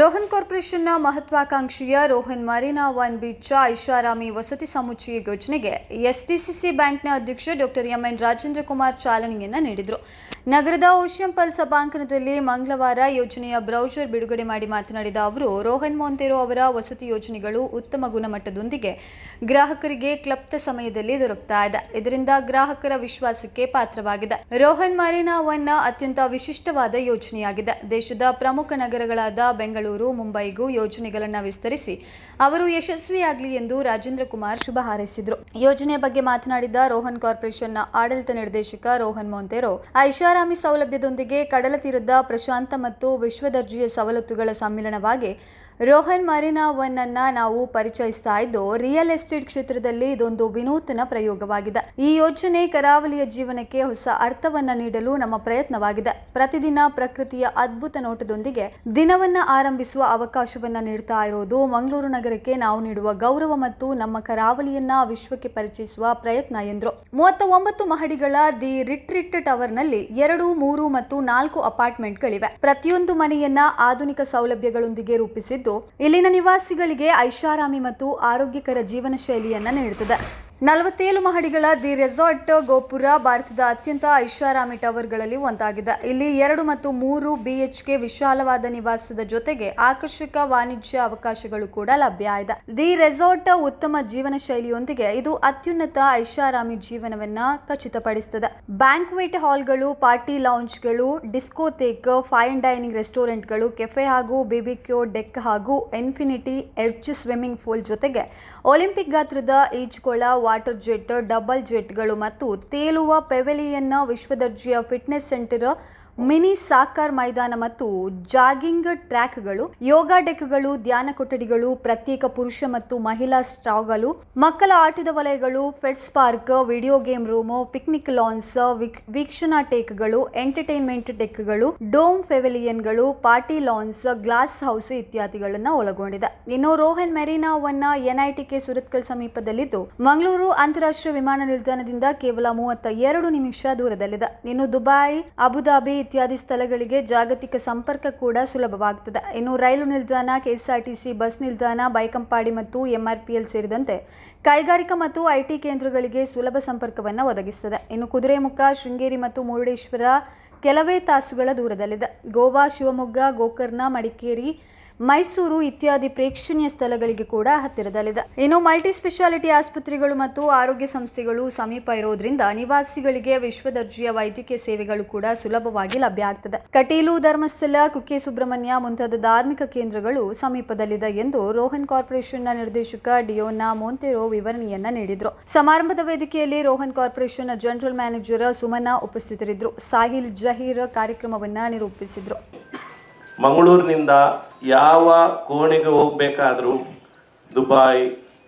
ರೋಹನ್ ಕಾರ್ಪೊರೇಷನ್ನ ಮಹತ್ವಾಕಾಂಕ್ಷಿಯ Rohan Marina one beach ಐಷಾರಾಮಿ ವಸತಿ ಸಮುಚ್ಚಯ ಯೋಜನೆಗೆ ಎಸ್ಡಿಸಿಸಿ ಬ್ಯಾಂಕ್ನ ಅಧ್ಯಕ್ಷ ಡಾಕ್ಟರ್ ಎಂಎನ್ ರಾಜೇಂದ್ರ ಕುಮಾರ್ ಚಾಲನೆಯನ್ನ ನೀಡಿದರು. ನಗರದ ಓಷಿಯಂ ಪಲ್ ಸಭಾಂಗಣದಲ್ಲಿ ಮಂಗಳವಾರ ಯೋಜನೆಯ ಬ್ರೌಚರ್ ಬಿಡುಗಡೆ ಮಾಡಿ ಮಾತನಾಡಿದ ಅವರು, ರೋಹನ್ ಮೊಂತೆರೋ ಅವರ ವಸತಿ ಯೋಜನೆಗಳು ಉತ್ತಮ ಗುಣಮಟ್ಟದೊಂದಿಗೆ ಗ್ರಾಹಕರಿಗೆ ಕ್ಲಪ್ತ ಸಮಯದಲ್ಲಿ ದೊರಕ್ತಾ ಇದೆ. ಇದರಿಂದ ಗ್ರಾಹಕರ ವಿಶ್ವಾಸಕ್ಕೆ ಪಾತ್ರವಾಗಿದೆ. ರೋಹನ್ ಮರೀನಾ ಒನ್ ಅತ್ಯಂತ ವಿಶಿಷ್ಟವಾದ ಯೋಜನೆಯಾಗಿದೆ. ದೇಶದ ಪ್ರಮುಖ ನಗರಗಳಾದ ಬೆಂಗಳೂರು ಮುಂಬೈಗೂ ಯೋಜನೆಗಳನ್ನು ವಿಸ್ತರಿಸಿ ಅವರು ಯಶಸ್ವಿಯಾಗಲಿ ಎಂದು ರಾಜೇಂದ್ರ ಕುಮಾರ್ ಶುಭ ಹಾರೈಸಿದರು. ಯೋಜನೆ ಬಗ್ಗೆ ಮಾತನಾಡಿದ ರೋಹನ್ ಕಾರ್ಪೊರೇಷನ್ನ ಆಡಳಿತ ನಿರ್ದೇಶಕ ರೋಹನ್ ಮೊಂತೆರೋ, ಐಷಾರಾಮಿ ಸೌಲಭ್ಯದೊಂದಿಗೆ ಕಡಲ ತೀರದ ಪ್ರಶಾಂತ ಮತ್ತು ವಿಶ್ವದರ್ಜೆಯ ಸವಲತ್ತುಗಳ ಸಮ್ಮಿಲನವಾಗಿ ರೋಹನ್ ಮರೀನಾ ಒನ್ ಅನ್ನ ನಾವು ಪರಿಚಯಿಸ್ತಾ ಇದ್ದು, ರಿಯಲ್ ಎಸ್ಟೇಟ್ ಕ್ಷೇತ್ರದಲ್ಲಿ ಇದೊಂದು ವಿನೂತನ ಪ್ರಯೋಗವಾಗಿದೆ. ಈ ಯೋಜನೆ ಕರಾವಳಿಯ ಜೀವನಕ್ಕೆ ಹೊಸ ಅರ್ಥವನ್ನ ನೀಡಲು ನಮ್ಮ ಪ್ರಯತ್ನವಾಗಿದೆ. ಪ್ರತಿದಿನ ಪ್ರಕೃತಿಯ ಅದ್ಭುತ ನೋಟದೊಂದಿಗೆ ದಿನವನ್ನ ಆರಂಭಿಸುವ ಅವಕಾಶವನ್ನ ನೀಡ್ತಾ ಇರೋದು ಮಂಗಳೂರು ನಗರಕ್ಕೆ ನಾವು ನೀಡುವ ಗೌರವ ಮತ್ತು ನಮ್ಮ ಕರಾವಳಿಯನ್ನ ವಿಶ್ವಕ್ಕೆ ಪರಿಚಯಿಸುವ ಪ್ರಯತ್ನ, ಎಂದರು. ಮೂವತ್ತ ಒಂಬತ್ತು ಮಹಡಿಗಳ ದಿ ರಿಟ್ರಿಟ್ ಟವರ್ನಲ್ಲಿ ಎರಡು, ಮೂರು ಮತ್ತು ನಾಲ್ಕು ಅಪಾರ್ಟ್ಮೆಂಟ್ಗಳಿವೆ. ಪ್ರತಿಯೊಂದು ಮನೆಯನ್ನ ಆಧುನಿಕ ಸೌಲಭ್ಯಗಳೊಂದಿಗೆ ರೂಪಿಸಿದ್ದು ಇಲ್ಲಿನ ನಿವಾಸಿಗಳಿಗೆ ಐಷಾರಾಮಿ ಮತ್ತು ಆರೋಗ್ಯಕರ ಜೀವನ ಶೈಲಿಯನ್ನ ನೀಡುತ್ತದೆ. ನಲವತ್ತೇಳು ಮಹಡಿಗಳ ದಿ ರೆಸಾರ್ಟ್ ಗೋಪುರ ಭಾರತದ ಅತ್ಯಂತ ಐಷಾರಾಮಿ ಟವರ್ಗಳಲ್ಲಿ ಒಂದಾಗಿದೆ. ಇಲ್ಲಿ ಎರಡು ಮತ್ತು ಮೂರು ಬಿಎಚ್ಕೆ ವಿಶಾಲವಾದ ನಿವಾಸದ ಜೊತೆಗೆ ಆಕರ್ಷಕ ವಾಣಿಜ್ಯ ಅವಕಾಶಗಳು ಕೂಡ ಲಭ್ಯ ಇದೆ. ದಿ ರೆಸಾರ್ಟ್ ಉತ್ತಮ ಜೀವನ ಶೈಲಿಯೊಂದಿಗೆ ಇದು ಅತ್ಯುನ್ನತ ಐಷಾರಾಮಿ ಜೀವನವನ್ನ ಖಚಿತಪಡಿಸುತ್ತದೆ. ಬ್ಯಾಂಕ್ವೆಟ್ ಹಾಲ್ಗಳು, ಪಾರ್ಟಿ ಲಾಂಜ್ಗಳು, ಡಿಸ್ಕೋಥೇಕ್, ಫೈನ್ ಡೈನಿಂಗ್ ರೆಸ್ಟೋರೆಂಟ್ಗಳು, ಕೆಫೆ ಹಾಗೂ ಬಿಬಿಕ್ಯೂ ಡೆಕ್ ಹಾಗೂ ಇನ್ಫಿನಿಟಿ ಎಡ್ಜ್ ಸ್ವಿಮ್ಮಿಂಗ್ ಪೂಲ್ ಜೊತೆಗೆ ಒಲಿಂಪಿಕ್ ಗಾತ್ರದ ಈಜುಕೊಳ ವಾಟರ್ ಜೆಟ್ ಡಬಲ್ ಜೆಟ್ಗಳು ಮತ್ತು ತೇಲುವ ಪೆವೆಲಿಯನ್ನ ವಿಶ್ವದರ್ಜೆಯ ಫಿಟ್ನೆಸ್ ಸೆಂಟರ್ ಮಿನಿ ಸಾಕಾರ್ ಮೈದಾನ ಮತ್ತು ಜಾಗಿಂಗ್ ಟ್ರ್ಯಾಕ್ಗಳು, ಯೋಗ ಡೆಕ್ಗಳು, ಧ್ಯಾನ ಕೊಠಡಿಗಳು, ಪ್ರತ್ಯೇಕ ಪುರುಷ ಮತ್ತು ಮಹಿಳಾ ಸ್ಟಾಗಳು ಮಕ್ಕಳ ಆಟದ ವಲಯಗಳು, pets park, video game room, picnic lawns ವೀಕ್ಷಣಾ ಟೇಕ್ಗಳು, ಎಂಟರ್ಟೈನ್ಮೆಂಟ್ ಟೆಕ್ಗಳು ಡೋಮ್ ಫೆವಿಲಿಯನ್ಗಳು ಪಾರ್ಟಿ ಲಾನ್ಸ್, ಗ್ಲಾಸ್ ಹೌಸ್ ಇತ್ಯಾದಿಗಳನ್ನು ಒಳಗೊಂಡಿದೆ. ಇನ್ನು ರೋಹನ್ ಮೆರಿನಾವನ್ನ ಎನ್ಐಟಿಕೆ ಸುರತ್ಕಲ್ ಸಮೀಪದಲ್ಲಿದ್ದು, ಮಂಗಳೂರು ಅಂತಾರಾಷ್ಟ್ರೀಯ ವಿಮಾನ ನಿಲ್ದಾಣದಿಂದ ಕೇವಲ ಮೂವತ್ತ ಎರಡು ನಿಮಿಷ ದೂರದಲ್ಲಿದೆ. ಇನ್ನು ದುಬೈ ಅಬುದಾಬಿ ಇತ್ಯಾದಿ ಸ್ಥಳಗಳಿಗೆ ಜಾಗತಿಕ ಸಂಪರ್ಕ ಕೂಡ ಸುಲಭವಾಗುತ್ತದೆ ಇನ್ನು ರೈಲು ನಿಲ್ದಾಣ, ಕೆಎಸ್ಆರ್ಟಿಸಿ, ಬಸ್ ನಿಲ್ದಾಣ ಬೈಕಂಪಾಡಿ ಮತ್ತು ಎಂಆರ್ಪಿಎಲ್ ಸೇರಿದಂತೆ ಕೈಗಾರಿಕಾ ಮತ್ತು ಐಟಿ ಕೇಂದ್ರಗಳಿಗೆ ಸುಲಭ ಸಂಪರ್ಕವನ್ನು ಒದಗಿಸುತ್ತದೆ ಇನ್ನು ಕುದುರೆಮುಖ, ಶೃಂಗೇರಿ ಮತ್ತು ಮುರುಡೇಶ್ವರ ಕೆಲವೇ ತಾಸುಗಳ ದೂರದಲ್ಲಿದೆ. ಗೋವಾ, ಶಿವಮೊಗ್ಗ, ಗೋಕರ್ಣ, ಮಡಿಕೇರಿ ಮೈಸೂರು ಇತ್ಯಾದಿ ಪ್ರೇಕ್ಷಣೀಯ ಸ್ಥಳಗಳಿಗೆ ಕೂಡ ಹತ್ತಿರದಲ್ಲಿದೆ. ಇನ್ನು ಮಲ್ಟಿ ಸ್ಪೆಷಾಲಿಟಿ ಆಸ್ಪತ್ರೆಗಳು ಮತ್ತು ಆರೋಗ್ಯ ಸಂಸ್ಥೆಗಳು ಸಮೀಪ ಇರೋದ್ರಿಂದ ನಿವಾಸಿಗಳಿಗೆ ವಿಶ್ವದರ್ಜೆಯ ವೈದ್ಯಕೀಯ ಸೇವೆಗಳು ಕೂಡ ಸುಲಭವಾಗಿ ಲಭ್ಯ ಆಗ್ತದೆ. ಕಟೀಲು ಧರ್ಮಸ್ಥಳ, ಕುಕ್ಕೆ ಸುಬ್ರಹ್ಮಣ್ಯ ಮುಂತಾದ ಧಾರ್ಮಿಕ ಕೇಂದ್ರಗಳು ಸಮೀಪದಲ್ಲಿದೆ ಎಂದು ರೋಹನ್ ಕಾರ್ಪೊರೇಷನ್ನ ನಿರ್ದೇಶಕ ಡಿಯೋನಾ ಮೊಂತೆರೋ ವಿವರಣೆಯನ್ನ ನೀಡಿದ್ರು. ಸಮಾರಂಭದ ವೇದಿಕೆಯಲ್ಲಿ ರೋಹನ್ ಕಾರ್ಪೊರೇಷನ್ನ ಜನರಲ್ ಮ್ಯಾನೇಜರ್ ಸುಮನಾ ಉಪಸ್ಥಿತರಿದ್ದರು. ಸಾಹಿಲ್ ಜಹೀರ್ ಕಾರ್ಯಕ್ರಮವನ್ನ ನಿರೂಪಿಸಿದ್ರು. ಮಂಗಳೂರಿನಿಂದ ಯಾವ ಕೋಣೆಗೆ ಹೋಗಬೇಕಾದರೂ Dubai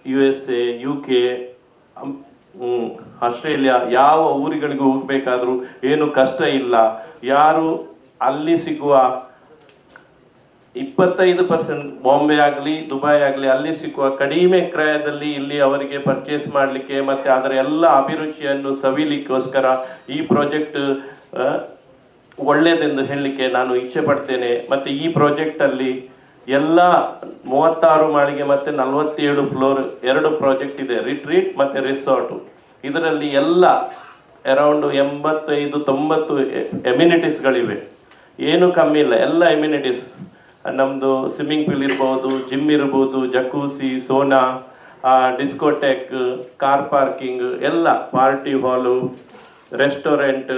U S A U K Australia ಯಾವ ಊರುಗಳಿಗೂ ಹೋಗಬೇಕಾದ್ರೂ ಏನು ಕಷ್ಟ ಇಲ್ಲ. ಯಾರು ಅಲ್ಲಿ ಸಿಗುವ ಇಪ್ಪತ್ತೈದು ಪರ್ಸೆಂಟ್ ಬಾಂಬೆ ಆಗಲಿ ದುಬೈ ಆಗಲಿ, ಅಲ್ಲಿ ಸಿಕ್ಕುವ ಕಡಿಮೆ ಕ್ರಯದಲ್ಲಿ ಇಲ್ಲಿ ಅವರಿಗೆ ಪರ್ಚೇಸ್ ಮಾಡಲಿಕ್ಕೆ ಮತ್ತು ಅದರ ಎಲ್ಲ ಅಭಿರುಚಿಯನ್ನು ಸವಿಲಿಕ್ಕೋಸ್ಕರ ಈ ಪ್ರಾಜೆಕ್ಟ್ ಒಳ್ಳೆಯದೆಂದು ಹೇಳಲಿಕ್ಕೆ ನಾನು ಇಚ್ಛೆ ಪಡ್ತೇನೆ. ಮತ್ತು ಈ ಪ್ರಾಜೆಕ್ಟಲ್ಲಿ ಎಲ್ಲ ಮೂವತ್ತಾರು ಮಾಳಿಗೆ ಮತ್ತು ನಲವತ್ತೇಳು ಫ್ಲೋರ್ ಎರಡು ಪ್ರಾಜೆಕ್ಟ್ ಇದೆ. ರಿಟ್ರೀಟ್ ಮತ್ತು ರಿಸಾರ್ಟು ಇದರಲ್ಲಿ ಎಲ್ಲ ಅರೌಂಡ್ ಎಂಬತ್ತೈದು, ತೊಂಬತ್ತು ಎಮ್ಯುನಿಟೀಸ್ಗಳಿವೆ ಏನು ಕಮ್ಮಿ ಇಲ್ಲ. ಎಲ್ಲ ಎಮ್ಯುನಿಟೀಸ್ ನಮ್ಮದು ಸ್ವಿಮ್ಮಿಂಗ್ ಪೂಲ್ ಇರ್ಬೋದು ಜಿಮ್ ಇರ್ಬೋದು jacuzzi sauna discotheque car parking ಎಲ್ಲ ಪಾರ್ಟಿ ಹಾಲು ರೆಸ್ಟೋರೆಂಟ್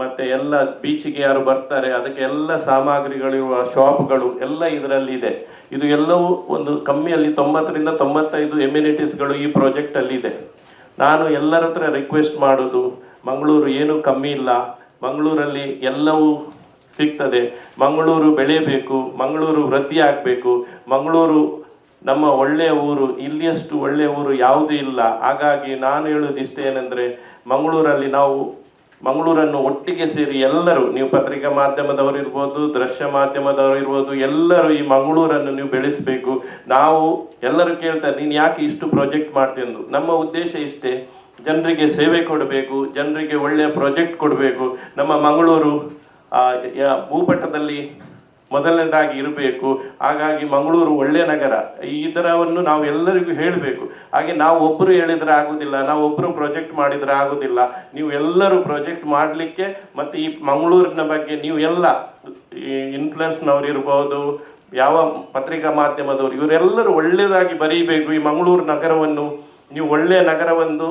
ಮತ್ತು ಎಲ್ಲ ಬೀಚಿಗೆ ಯಾರು ಬರ್ತಾರೆ, ಅದಕ್ಕೆ ಎಲ್ಲ ಸಾಮಗ್ರಿಗಳಿರುವ ಶಾಪ್ಗಳು ಎಲ್ಲ ಇದರಲ್ಲಿ ಇದೆ. ಇದು ಎಲ್ಲವೂ ಒಂದು ಕಮ್ಮಿಯಲ್ಲಿ ತೊಂಬತ್ತರಿಂದ ತೊಂಬತ್ತೈದು ಎಮ್ಯುನಿಟೀಸ್ಗಳು ಈ ಪ್ರಾಜೆಕ್ಟಲ್ಲಿ ಇದೆ. ನಾನು ಎಲ್ಲರ ಹತ್ರ ರಿಕ್ವೆಸ್ಟ್ ಮಾಡೋದು, ಮಂಗಳೂರು ಏನೂ ಕಮ್ಮಿ ಇಲ್ಲ, ಮಂಗಳೂರಲ್ಲಿ ಎಲ್ಲವೂ ಸಿಗ್ತದೆ, ಮಂಗಳೂರು ಬೆಳೆಯಬೇಕು, ಮಂಗಳೂರು ವೃದ್ಧಿ ಆಗಬೇಕು, ಮಂಗಳೂರು ನಮ್ಮ ಒಳ್ಳೆಯ ಊರು, ಇಲ್ಲಿಯಷ್ಟು ಒಳ್ಳೆಯ ಊರು ಯಾವುದೂ ಇಲ್ಲ. ಹಾಗಾಗಿ ನಾನು ಹೇಳೋದು ಇಷ್ಟ ಏನೆಂದರೆ ಮಂಗಳೂರಲ್ಲಿ ನಾವು ಮಂಗಳೂರನ್ನು ಒಟ್ಟಿಗೆ ಸೇರಿ ಎಲ್ಲರೂ, ನೀವು ಪತ್ರಿಕಾ ಮಾಧ್ಯಮದವರು ಇರ್ಬೋದು, ದೃಶ್ಯ ಮಾಧ್ಯಮದವರು ಇರ್ಬೋದು, ಎಲ್ಲರೂ ಈ ಮಂಗಳೂರನ್ನು ನೀವು ಬೆಳೆಸಬೇಕು. ನಾವು ಎಲ್ಲರೂ ಕೇಳ್ತಾರೆ ನೀನು ಯಾಕೆ ಇಷ್ಟು ಪ್ರಾಜೆಕ್ಟ್ ಮಾಡ್ತೀಯಂದು ನಮ್ಮ ಉದ್ದೇಶ ಇಷ್ಟೇ, ಜನರಿಗೆ ಸೇವೆ ಕೊಡಬೇಕು, ಜನರಿಗೆ ಒಳ್ಳೆಯ ಪ್ರಾಜೆಕ್ಟ್ ಕೊಡಬೇಕು. ನಮ್ಮ ಮಂಗಳೂರು ಭೂಪಟದಲ್ಲಿ ಮೊದಲನೇದಾಗಿ ಇರಬೇಕು. ಹಾಗಾಗಿ ಮಂಗಳೂರು ಒಳ್ಳೆಯ ನಗರ. ಈ ಥರವನ್ನು ನಾವು ಎಲ್ಲರಿಗೂ ಹೇಳಬೇಕು. ಹಾಗೆ ನಾವು ಒಬ್ಬರು ಹೇಳಿದರೆ ಆಗೋದಿಲ್ಲ, ನಾವು ಒಬ್ಬರು ಪ್ರಾಜೆಕ್ಟ್ ಮಾಡಿದ್ರೆ ಆಗೋದಿಲ್ಲ. ನೀವು ಎಲ್ಲರೂ ಪ್ರಾಜೆಕ್ಟ್ ಮಾಡಲಿಕ್ಕೆ ಮತ್ತು ಈ ಮಂಗಳೂರಿನ ಬಗ್ಗೆ ನೀವು ಎಲ್ಲ ಈ ಇನ್ಫ್ಲುಯೆನ್ಸ್ನವ್ರು ಇರ್ಬೋದು, ಯಾವ ಪತ್ರಿಕಾ ಮಾಧ್ಯಮದವರು, ಇವರೆಲ್ಲರೂ ಒಳ್ಳೆಯದಾಗಿ ಬರೀಬೇಕು ಈ ಮಂಗಳೂರು ನಗರವನ್ನು. ನೀವು ಒಳ್ಳೆಯ ನಗರವನ್ನು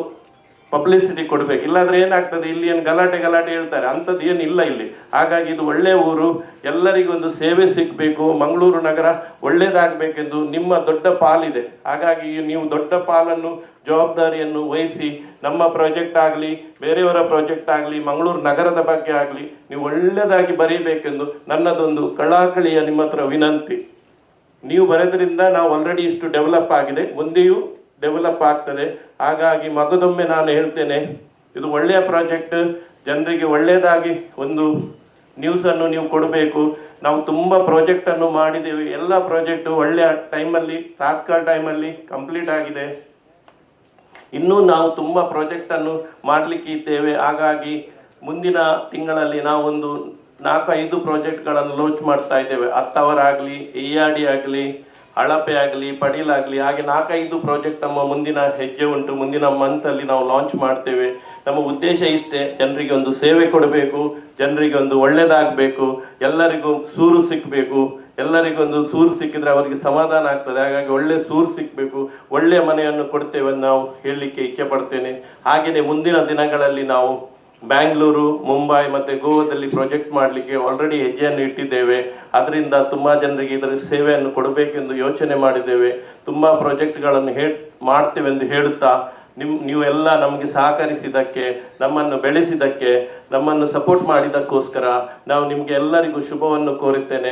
ಪಬ್ಲಿಸಿಟಿ ಕೊಡಬೇಕು. ಇಲ್ಲಾಂದ್ರೆ ಏನಾಗ್ತದೆ? ಇಲ್ಲಿ ಏನು ಗಲಾಟೆ ಗಲಾಟೆ ಹೇಳ್ತಾರೆ. ಅಂಥದ್ದು ಏನಿಲ್ಲ ಇಲ್ಲಿ. ಹಾಗಾಗಿ ಇದು ಒಳ್ಳೆಯ ಊರು. ಎಲ್ಲರಿಗೊಂದು ಸೇವೆ ಸಿಗಬೇಕು. ಮಂಗಳೂರು ನಗರ ಒಳ್ಳೆಯದಾಗಬೇಕೆಂದು ನಿಮ್ಮ ದೊಡ್ಡ ಪಾಲಿದೆ. ಹಾಗಾಗಿ ನೀವು ದೊಡ್ಡ ಪಾಲನ್ನು, ಜವಾಬ್ದಾರಿಯನ್ನು ವಹಿಸಿ, ನಮ್ಮ ಪ್ರಾಜೆಕ್ಟ್ ಆಗಲಿ, ಬೇರೆಯವರ ಪ್ರಾಜೆಕ್ಟ್ ಆಗಲಿ, ಮಂಗಳೂರು ನಗರದ ಬಗ್ಗೆ ಆಗಲಿ, ನೀವು ಒಳ್ಳೆಯದಾಗಿ ಬರೀಬೇಕೆಂದು ನನ್ನದೊಂದು ಕಳಾಕಳಿಯ ನಿಮ್ಮ ಹತ್ರ ವಿನಂತಿ. ನೀವು ಬರೆದ್ರಿಂದ ನಾವು ಆಲ್ರೆಡಿ ಇಷ್ಟು ಡೆವಲಪ್ ಆಗಿದೆ. ಮುಂದೆಯೂ ಡೆವಲಪ್ ಆಗ್ತದೆ. ಹಾಗಾಗಿ ಮಗದೊಮ್ಮೆ ನಾನು ಹೇಳ್ತೇನೆ, ಇದು ಒಳ್ಳೆಯ ಪ್ರಾಜೆಕ್ಟ್, ಜನರಿಗೆ ಒಳ್ಳೆಯದಾಗಿ ಒಂದು ನ್ಯೂಸನ್ನು ನೀವು ಕೊಡಬೇಕು. ನಾವು ತುಂಬ ಪ್ರಾಜೆಕ್ಟನ್ನು ಮಾಡಿದ್ದೇವೆ ಎಲ್ಲ ಪ್ರಾಜೆಕ್ಟು ಒಳ್ಳೆಯ ಟೈಮಲ್ಲಿ, ತಾತ್ಕಾಲ ಟೈಮಲ್ಲಿ ಕಂಪ್ಲೀಟ್ ಆಗಿದೆ. ಇನ್ನೂ ನಾವು ತುಂಬ ಪ್ರಾಜೆಕ್ಟನ್ನು ಮಾಡಲಿಕ್ಕೆ ಇದ್ದೇವೆ. ಹಾಗಾಗಿ ಮುಂದಿನ ತಿಂಗಳಲ್ಲಿ ನಾವೊಂದು ನಾಲ್ಕೈದು ಪ್ರಾಜೆಕ್ಟ್ಗಳನ್ನು ಲಾಂಚ್ ಮಾಡ್ತಾ ಇದ್ದೇವೆ. ಹತ್ತವರಾಗಲಿ, ಎ ಆರ್ ಡಿ ಆಗಲಿ ಅಳಪೆ ಆಗಲಿ ಪಡೀಲಾಗಲಿ ಹಾಗೆ ನಾಲ್ಕೈದು ಪ್ರಾಜೆಕ್ಟ್ ನಮ್ಮ ಮುಂದಿನ ಹೆಜ್ಜೆ ಉಂಟು. ಮುಂದಿನ ಮಂತಲ್ಲಿ ನಾವು ಲಾಂಚ್ ಮಾಡ್ತೇವೆ. ನಮ್ಮ ಉದ್ದೇಶ ಇಷ್ಟೇ, ಜನರಿಗೆ ಒಂದು ಸೇವೆ ಕೊಡಬೇಕು, ಜನರಿಗೆ ಒಂದು ಒಳ್ಳೆಯದಾಗಬೇಕು ಎಲ್ಲರಿಗೂ ಸೂರು ಸಿಕ್ಕಬೇಕು ಎಲ್ಲರಿಗೊಂದು ಸೂರು ಸಿಕ್ಕಿದ್ರೆ ಅವರಿಗೆ ಸಮಾಧಾನ ಆಗ್ತದೆ. ಹಾಗಾಗಿ ಒಳ್ಳೆ ಸೂರು ಸಿಕ್ಕಬೇಕು ಒಳ್ಳೆಯ ಮನೆಯನ್ನು ಕೊಡ್ತೇವೆ ನಾವು ಹೇಳಲಿಕ್ಕೆ ಇಚ್ಛೆ ಪಡ್ತೇನೆ. ಹಾಗೆಯೇ ಮುಂದಿನ ದಿನಗಳಲ್ಲಿ ನಾವು ಬ್ಯಾಂಗ್ಳೂರು, ಮುಂಬೈ ಮತ್ತು ಗೋವಾದಲ್ಲಿ ಪ್ರಾಜೆಕ್ಟ್ ಮಾಡಲಿಕ್ಕೆ ಆಲ್ರೆಡಿ ಹೆಜ್ಜೆಯನ್ನು ಇಟ್ಟಿದ್ದೇವೆ. ಅದರಿಂದ ತುಂಬ ಜನರಿಗೆ ಇದರ ಸೇವೆಯನ್ನು ಕೊಡಬೇಕೆಂದು ಯೋಚನೆ ಮಾಡಿದ್ದೇವೆ. ತುಂಬ ಪ್ರಾಜೆಕ್ಟ್ಗಳನ್ನು ಹೇ, ಮಾಡ್ತೇವೆಂದು ಹೇಳುತ್ತಾ, ನಿಮ್, ನೀವೆಲ್ಲ ನಮಗೆ ಸಹಕರಿಸಿದ್ದಕ್ಕೆ, ನಮ್ಮನ್ನು ಬೆಳೆಸಿದ್ದಕ್ಕೆ, ನಮ್ಮನ್ನು ಸಪೋರ್ಟ್ ಮಾಡಿದ್ದಕ್ಕೋಸ್ಕರ ನಾವು ನಿಮಗೆ ಎಲ್ಲರಿಗೂ ಶುಭವನ್ನು ಕೋರುತ್ತೇನೆ.